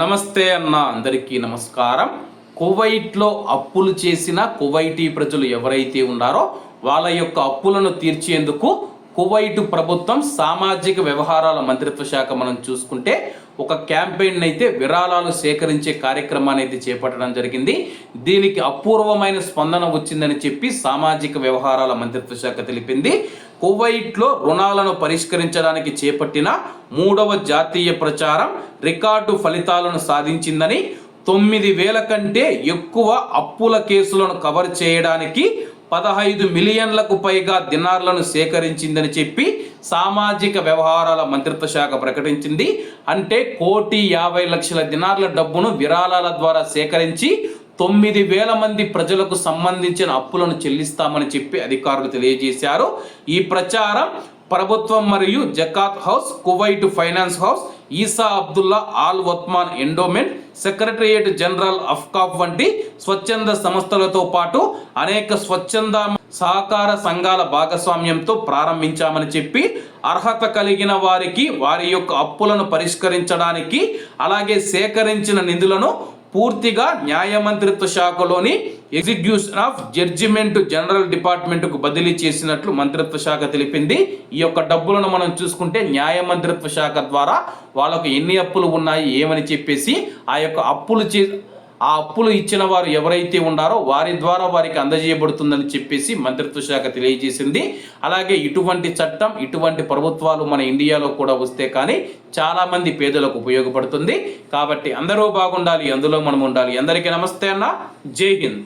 నమస్తే అన్న అందరికీ నమస్కారం. కువైట్లో అప్పులు చేసిన కువైటీ ప్రజలు ఎవరైతే ఉన్నారో వాళ్ళ యొక్క అప్పులను తీర్చేందుకు కువైట్ ప్రభుత్వం సామాజిక వ్యవహారాల మంత్రిత్వ శాఖ మనం చూసుకుంటే ఒక క్యాంపెయిన్ అయితే విరాళాలు సేకరించే కార్యక్రమాన్ని అయితే చేపట్టడం జరిగింది. దీనికి అపూర్వమైన స్పందన వచ్చిందని చెప్పి సామాజిక వ్యవహారాల మంత్రిత్వ శాఖ తెలిపింది. కువైట్లో రుణాలను పరిష్కరించడానికి చేపట్టిన మూడవ జాతీయ ప్రచారం రికార్డు ఫలితాలను సాధించిందని తొమ్మిది వేల కంటే ఎక్కువ అప్పుల కేసులను కవర్ చేయడానికి పదహైదు మిలియన్లకు పైగా దినార్లను సేకరించిందని చెప్పి సామాజిక వ్యవహారాల మంత్రిత్వ శాఖ ప్రకటించింది. అంటే కోటి యాభై లక్షల దినార్ల డబ్బును విరాళాల ద్వారా సేకరించి తొమ్మిది వేల మంది ప్రజలకు సంబంధించిన అప్పులను చెల్లిస్తామని చెప్పి అధికారులు తెలియజేశారు. ఈ ప్రచారం ప్రభుత్వం మరియు Zakat House Kuwait Finance House Isa Abdullah Al Othman endowment secretariat general Awqaf వంటి స్వచ్ఛంద సంస్థలతో పాటు అనేక స్వచ్ఛంద సహకార సంఘాల భాగస్వామ్యంతో ప్రారంభించామని చెప్పి అర్హత కలిగిన వారికి వారి యొక్క అప్పులను పరిష్కరించడానికి అలాగే సేకరించిన నిధులను పూర్తిగా న్యాయ మంత్రిత్వ శాఖలోని ఎగ్జిక్యూషన్ ఆఫ్ జడ్జిమెంట్ జనరల్ డిపార్ట్మెంట్కు బదిలీ చేసినట్లు మంత్రిత్వ శాఖ తెలిపింది. ఈ యొక్క డబ్బులను మనం చూసుకుంటే న్యాయ మంత్రిత్వ శాఖ ద్వారా వాళ్ళకు ఎన్ని అప్పులు ఉన్నాయి ఏమని చెప్పేసి ఆ యొక్క అప్పులు చే ఆ అప్పులు ఇచ్చిన వారు ఎవరైతే ఉన్నారో వారి ద్వారా వారికి అందజేయబడుతుందని చెప్పేసి మంత్రిత్వ శాఖ తెలియజేసింది. అలాగే ఇటువంటి చట్టం ఇటువంటి ప్రభుత్వాలు మన ఇండియాలో కూడా వస్తే కానీ చాలామంది పేదలకు ఉపయోగపడుతుంది. కాబట్టి అందరూ బాగుండాలి అందులో మనం ఉండాలి. అందరికీ నమస్తే అన్న. జై హింద్.